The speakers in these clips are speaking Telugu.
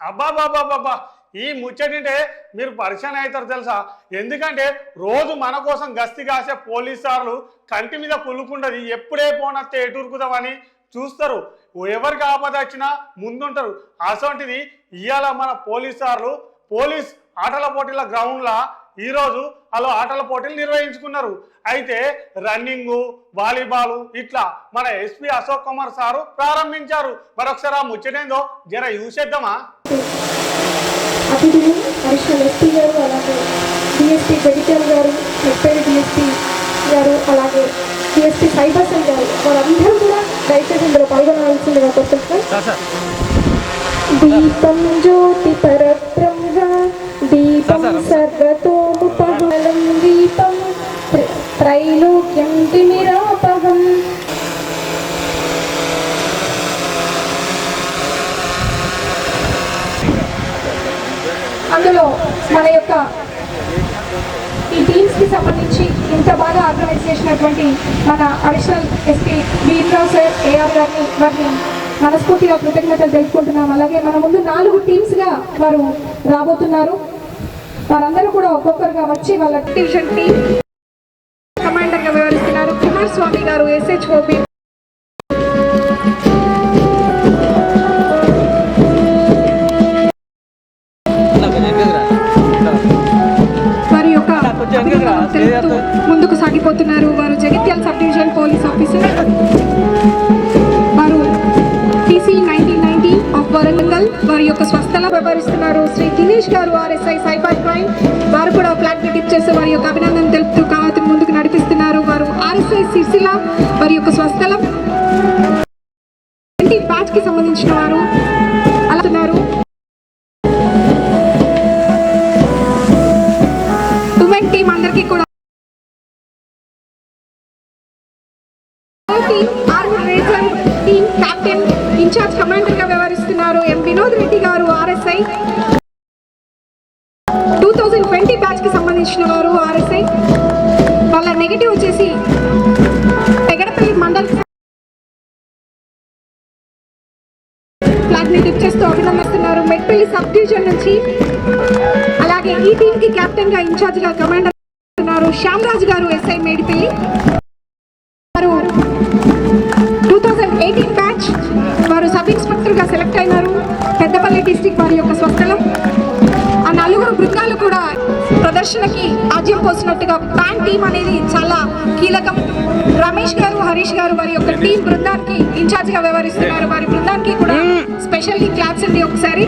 అబ్బాబాబాబాబా ఈ ముచ్చటింటే మీరు పరిచయం అవుతారు తెలుసా? ఎందుకంటే రోజు మన కోసం గస్తీ కాసే పోలీసార్లు కంటి మీద పులుకుండదు ఎప్పుడే పోనత్తే ఎటురుకుదామని చూస్తారు. ఎవరికి ఆపద వచ్చినా ముందుంటారు. అసొంటిది ఇవాళ మన పోలీసార్లు. పోలీస్ ఆటల పోటీల గ్రౌండ్లో ఈరోజు వాళ్ళు ఆటల పోటీలు నిర్వహించుకున్నారు. అయితే రన్నింగు వాలీబాల్ ఇట్లా మన ఎస్పీ అశోక్ కుమార్ సారు ప్రారంభించారు. మరొకసారి ఆ ముచ్చటేందో జర చూసేద్దామా? అతిథులు అడిషనల్ ఎస్పీ గారు అలాగే డిఎస్పీ జగిత్యాల గారు డిఎస్పీ గారు అలాగే డిఎస్పీ సైబర్ సెల్ గారు వారందరూ కూడా దయచేసి ఇందులో పాల్గొనవలసిందిగా కోరుకుంటున్నాం దీపం జ్యోతి పరబ్రహ్మ దీపం సర్వతోముపహలం దీపం త్ర- త్రైలోక్యం తిమిరాపహం అందులో మన యొక్క ఈ టీమ్స్కి సంబంధించి ఇంత బాగా ఆర్గనైజ్ చేసినటువంటి మన additional SP Veerrao sir AR గారిని వారిని మనస్ఫూర్తిగా కృతజ్ఞతలు తెలుపుకుంటున్నాం. అలాగే మన ముందు నాలుగు టీమ్స్గా వారు రాబోతున్నారు. వారందరూ కూడా ఒక్కొక్కరుగా వచ్చి వాళ్ళ డివిజన్ టీమ్ కమాండర్గా వివరిస్తున్నారు కుమార్ స్వామి గారు ఎస్హెచ్ఓపి తెలుపుతూ ముందుకు సాగిపోతున్నారు. వారు Jagtial sub division police officer. వారు TC nineteen ninety of Warangal వారి యొక్క స్వస్థల వ్యవహరిస్తున్నారు. శ్రీ దినేష్ గారు ఆర్ఎస్ఐ సైబర్ క్రైమ్. వారు కూడా ఫ్లాగ్ని టిప్ వారి యొక్క అభినందన తెలుపుతూ కావతిని ముందుకు నడిపిస్తున్నారు. వారు ఆర్ఎస్ఐ సిసిల వారి యొక్క స్వస్థలం. బ్యాచ్కి సంబంధించిన వారు అలాగే team army ranger team captain incharge కమాండర్గా వ్యవహరిస్తున్నారు M Vinod Reddy garu RSI. Two thousand twenty బ్యాచ్కి సంబంధించిన వారు ఆర్ఎస్ఐ. వాళ్ళ నెగిటివ్ వచ్చేసి పెగడపల్లి మండల్ ఫ్లాగ్ని టిప్ చేస్తూ అభినందిస్తున్నారు. మెట్పల్లి సబ్ డివిజన్ నుంచి అలాగే ఈ టీం కి కెప్టెన్ కమాండర్ ఉన్నారు శ్యామరాజు గారు ఎస్ఐ మేడిపల్లి. పెద్దపల్లి డిస్టిక్ వారి యొక్క స్వస్థలం. ఆ నలుగురు బృందాలు కూడా ప్రదర్శనకి ఆజ్యం పోసినట్టుగా ప్యాన్ టీం అనేది చాలా కీలకం. రమేష్ గారు హరీష్ గారు వారి యొక్క టీం బృందానికి ఇన్ఛార్జ్గా వ్యవహరిస్తున్నారు. వారి బృందానికి కూడా స్పెషల్ క్లాప్స్ అండి ఒకసారి.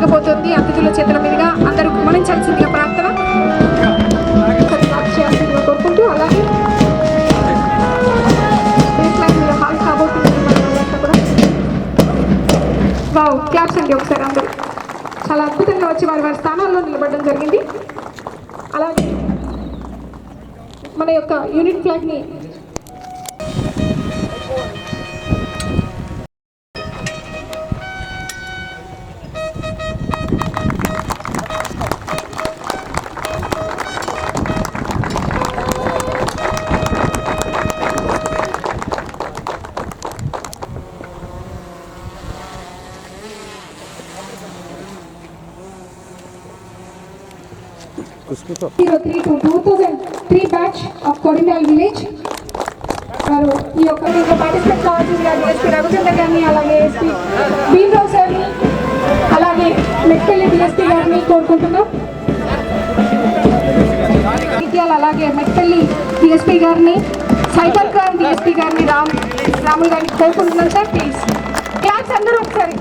జరగబోతుంది అతిథుల చేతుల మీదుగా అందరూ గమనించాల్సిందిగా ప్రార్థన కోరుకుంటూ అలాగే హాల్ కాబోతుంది వావ్ క్లాప్స్ అండి ఒకసారి అందరూ. చాలా అద్భుతంగా వచ్చి వారి వారి స్థానాల్లో నిలబడడం జరిగింది. అలాగే మన యొక్క యూనిట్ ఫ్లాగ్ని 03 to 2003 batch of Kodingal village. వారు ఈ యొక్క దీంట్లో పార్టిసిపేట్ కావాల్సింది ఎస్పీ రవిచంద్ర గారిని అలాగే ఎస్పీ భీమరావు సార్ని అలాగే మెట్పల్లి డిఎస్పీ గారిని కోరుకుంటున్నాం. అలాగే మెట్పల్లి డిఎస్పీ గారిని సైబర్ క్రైమ్ డిఎస్పీ గారిని రామ్ రాములు గారిని కోరుకుంటున్నాం సార్ ప్లీజ్ క్లాస్ అందరూ ఒకసారి.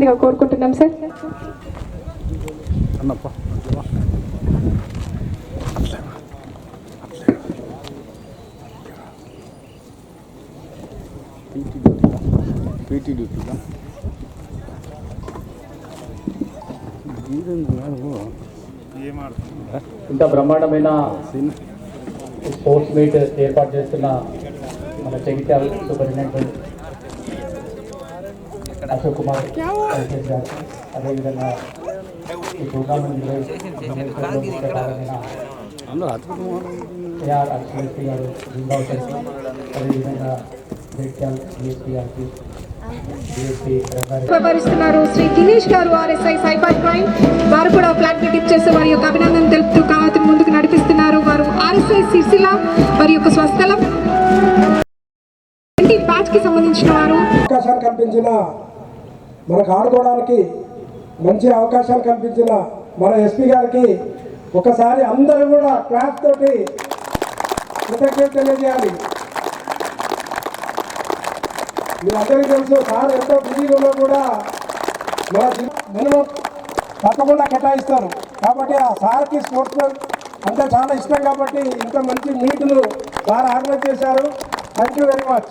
కావాల్సిందిగా కోరుకుంటున్నాం సార్. పీటీ డ్యూటీగా ఇంత బ్రహ్మాండమైన స్పోర్ట్స్ మీట్ ఏర్పాటు చేస్తున్న మన జగిత్యాల సూపరింటెండెంట్ అశోక్ కుమార్ గారు అదేవిధంగా ఈ ఏఆర్ అక్షయశ్రీ గారు అదేవిధంగా డిఎస్పీ గారికి వ్యవహరిస్తున్నారు శ్రీ దినేష్ గారు ఆర్ఎస్ఐ సైబర్ క్రైమ్. వారు కూడా ఫ్లాగ్ని టిప్ చేసి వారి యొక్క అభినందన తెలుపుతూ కావతిని ముందుకు నడిపిస్తున్నారు. వారు ఆర్ఎస్ఐ సిరిసిల్ల వారి యొక్క స్వస్థలం. బ్యాచ్కి సంబంధించిన వారు. మనకు ఆడుకోవడానికి మంచి అవకాశాలు కల్పించిన మన ఎస్పీ గారికి ఒకసారి అందరూ కూడా క్లాప్ తోటి కృతజ్ఞత తెలియజేయాలి. మీరందరికీ తెలుసు సార్ ఎంతో బిజీగా కూడా మన జిల్లా మినిమం తప్పకుండా కేటాయిస్తారు. కాబట్టి ఆ సార్కి స్పోర్ట్స్ అంటే చాలా ఇష్టం కాబట్టి ఇంత మంచి మీటును సార్ ఆర్గనైజ్ చేశారు. Thank you very much.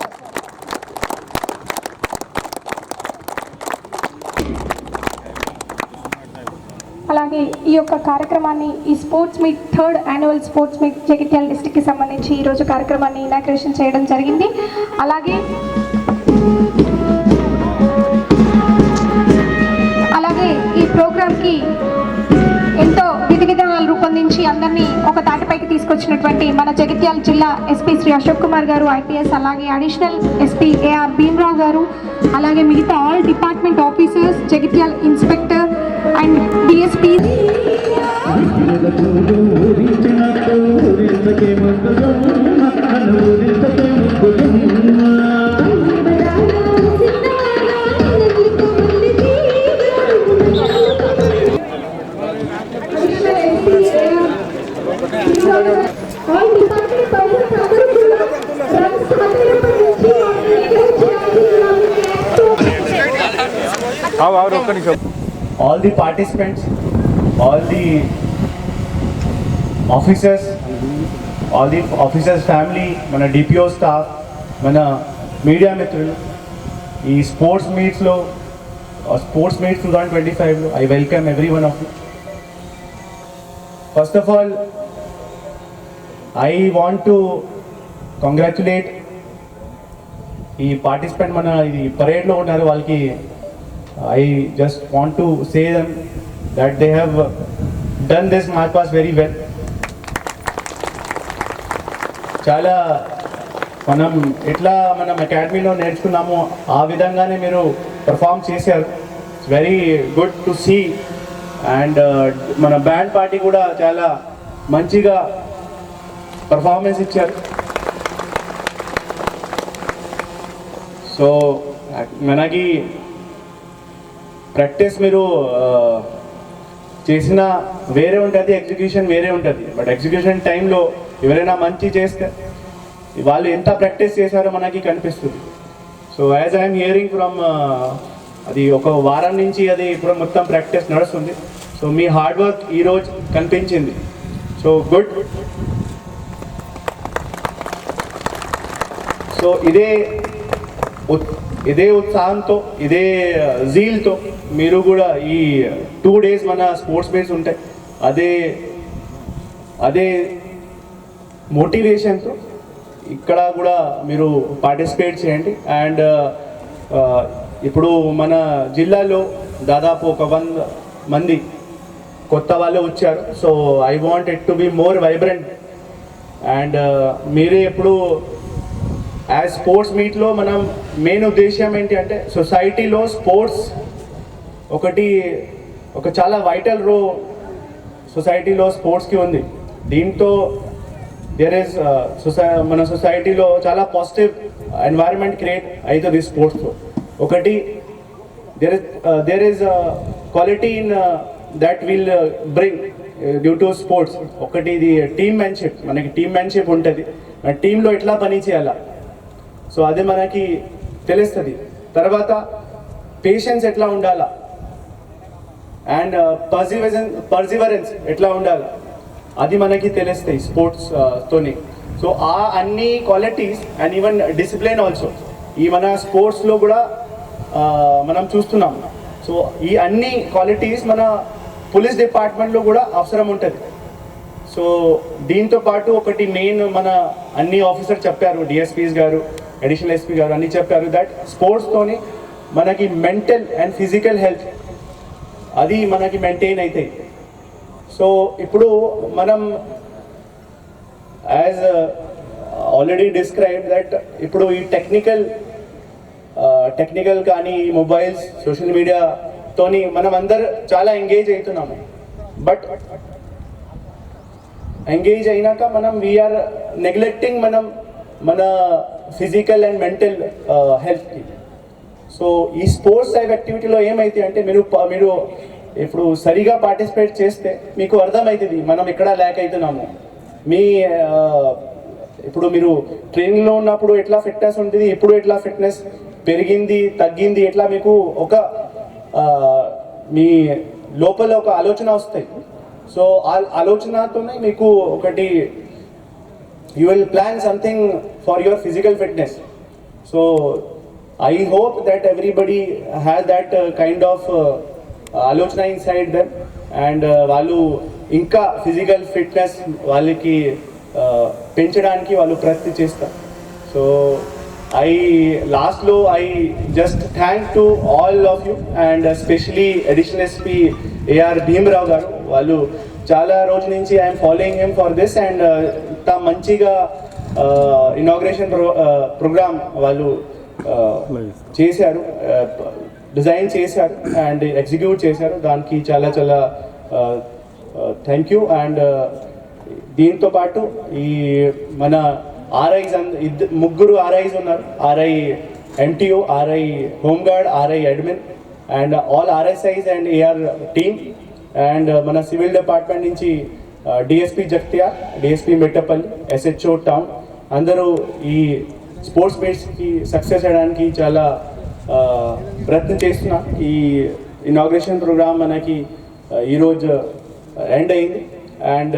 అలాగే ఈ యొక్క కార్యక్రమాన్ని ఈ sports meet third annual sports meet Jagtial డిస్టిక్కి సంబంధించి ఈ రోజు కార్యక్రమాన్ని ఇనాగ్రేషన్ చేయడం జరిగింది. అలాగే అలాగే ఈ ప్రోగ్రామ్కి ఎంతో విధి విధానాలు రూపొందించి అందరినీ ఒక తాటిపైకి తీసుకొచ్చినటువంటి మన జగిత్యాల జిల్లా ఎస్పీ శ్రీ అశోక్ కుమార్ గారు ఐపీఎస్ అలాగే additional SP AR Bhimarao garu అలాగే మిగతా all department officers Jagtial inspector and DSP ఆవు ఆవు ఒక్క నిమిషం all the participants all all the participants, all the officers, all the officers family, మన డిపిఓ స్టాఫ్ మన మీడియా మిత్రులు ఈ sports మీట్స్లో sports meets two thousand twenty ఫైవ్లో I welcome every one of you first of all I want to congratulate ఈ పార్టిసిపెంట్ మన ఇది పరేడ్లో ఉన్నారు వాళ్ళకి I just want to say them that they have done this march past very well చాలా మనం ఎట్లా మనం అకాడమీలో నేర్చుకున్నామో ఆ విధంగానే మీరు పర్ఫామ్ చేశారు. Very good to see and మన బ్యాండ్ పార్టీ కూడా చాలా మంచిగా పర్ఫార్మెన్స్ ఇచ్చారు. సో మనకి uh, ప్రాక్టీస్ మీరు చేసిన వేరే ఉంటుంది ఎగ్జిక్యూషన్ వేరే ఉంటుంది. బట్ ఎగ్జిక్యూషన్ టైంలో ఎవరైనా మంచి చేస్తే వాళ్ళు ఎంత ప్రాక్టీస్ చేశారో మనకి కనిపిస్తుంది. So as I'm hearing from అది ఒక వారం నుంచి అది ఇప్పుడు మొత్తం ప్రాక్టీస్ నడుస్తుంది. సో మీ హార్డ్ వర్క్ ఈరోజు కనిపించింది. So good. సో ఇదే ఇదే ఉత్సాహంతో ఇదే జీల్తో మీరు కూడా ఈ టూ డేస్ మన స్పోర్ట్స్ మీట్స్ ఉంటాయి. అదే అదే మోటివేషన్తో ఇక్కడ కూడా మీరు పార్టిసిపేట్ చేయండి. అండ్ ఇప్పుడు మన జిల్లాలో దాదాపు ఒక వంద మంది కొత్త వాళ్ళు వచ్చారు. So I want it to be more vibrant and మీరే ఎప్పుడు యాజ్ స్పోర్ట్స్ మీట్లో మనం మెయిన్ ఉద్దేశం ఏంటి అంటే సొసైటీలో స్పోర్ట్స్ ఒకటి ఒక చాలా వైటల్ రో సొసైటీలో స్పోర్ట్స్కి ఉంది. దీంతో దేర్ ఇస్ సొసై మన సొసైటీలో చాలా పాజిటివ్ ఎన్వైరన్మెంట్ క్రియేట్ అవుతుంది స్పోర్ట్స్తో ఒకటి there is there is quality in that will bring due to sports ఒకటి ఇది టీమ్ మ్యాన్షిప్ మనకి టీమ్ మ్యాన్షిప్ ఉంటుంది. టీంలో ఎట్లా పని చేయాలా? సో అది మనకి తెలుస్తుంది. తర్వాత పేషెన్స్ ఎట్లా ఉండాలా? అండ్ పర్సివరెన్స్ పర్సివరెన్స్ ఎట్లా ఉండాలి? అది మనకి తెలుస్తాయి స్పోర్ట్స్ తోని. సో ఆ అన్ని qualities and even discipline also ఈ మన స్పోర్ట్స్లో కూడా uh, మనం చూస్తున్నాం. సో ఈ అన్ని క్వాలిటీస్ మన పోలీస్ డిపార్ట్మెంట్లో కూడా అవసరం ఉంటుంది. సో దీంతో పాటు ఒకటి మెయిన్ మన అన్ని ఆఫీసర్ చెప్పారు డిఎస్పీస్ గారు. అడిషనల్ ఎస్పీ గారు అన్ని చెప్పారు దట్ స్పోర్ట్స్తోని మనకి మెంటల్ అండ్ ఫిజికల్ హెల్త్ అది మనకి మెయింటైన్ అవుతాయి సో ఇప్పుడు మనం యాజ్ ఆల్రెడీ డిస్క్రైబ్ దట్ ఇప్పుడు ఈ టెక్నికల్ టెక్నికల్ uh, కానీ మొబైల్స్ సోషల్ మీడియాతోని మనం అందరు చాలా ఎంగేజ్ అవుతున్నాము బట్ ఎంగేజ్ అయినాక మనం వీఆర్ నెగ్లెక్టింగ్ మనం మన ఫిజికల్ అండ్ మెంటల్ హెల్త్కి సో ఈ స్పోర్ట్స్ టైప్ యాక్టివిటీలో ఏమైతే అంటే మీరు మీరు ఇప్పుడు సరిగా పార్టిసిపేట్ చేస్తే మీకు అర్థమవుతుంది మనం ఎక్కడ ల్యాక్ అవుతున్నాము మీ ఇప్పుడు మీరు ట్రైనింగ్లో ఉన్నప్పుడు ఎట్లా ఫిట్నెస్ ఉంటుంది ఇప్పుడు ఎట్లా ఫిట్నెస్ పెరిగింది తగ్గింది ఎట్లా మీకు ఒక మీ లోపల ఒక ఆలోచన వస్తాయి. సో ఆ ఆలోచనతోనే మీకు ఒకటి you will plan something for your physical fitness. So I hope that everybody has that uh, kind of uh, side inside them and వాళ్ళు ఇంకా ఫిజికల్ ఫిట్నెస్ వాళ్ళకి uh, పెంచడానికి వాళ్ళు ప్రయత్నం చేస్తారు. సో ఐ లాస్ట్లో I just thank to all of you and especially additional SP AR Bheemarao garu. వాళ్ళు చాలా రోజుల నుంచి I'm following him for this and అంత మంచిగా ఇనాగ్రేషన్ ప్రో ప్రోగ్రామ్ వాళ్ళు చేశారు. డిజైన్ చేశారు అండ్ ఎగ్జిక్యూట్ చేశారు. దానికి చాలా చాలా థ్యాంక్ యూ అండ్ దీంతో పాటు ఈ మన ఆర్ఐస్ ఇద్దరు ముగ్గురు ఆర్ఐస్ ఉన్నారు. RI NTO RI home guard RI admin and all RSIs and AR team and మన సివిల్ డిపార్ట్మెంట్ నుంచి DSP Jagtial DSP Metpally SHO town అందరూ ఈ స్పోర్ట్స్ మీట్స్కి సక్సెస్ చేయడానికి చాలా ప్రయత్నం చేస్తున్నా. ఈ ఇనాగ్రేషన్ ప్రోగ్రామ్ మనకి ఈరోజు ఎండ్ అయింది. అండ్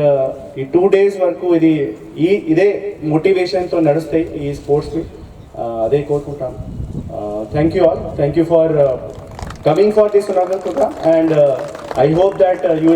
ఈ టూ డేస్ వరకు ఇది ఈ ఇదే మోటివేషన్తో నడుస్తాయి ఈ స్పోర్ట్స్ మీట్ అదే కోరుకుంటాను. Thank you all thank you for coming for this inaugural program. And uh, I hope that uh, you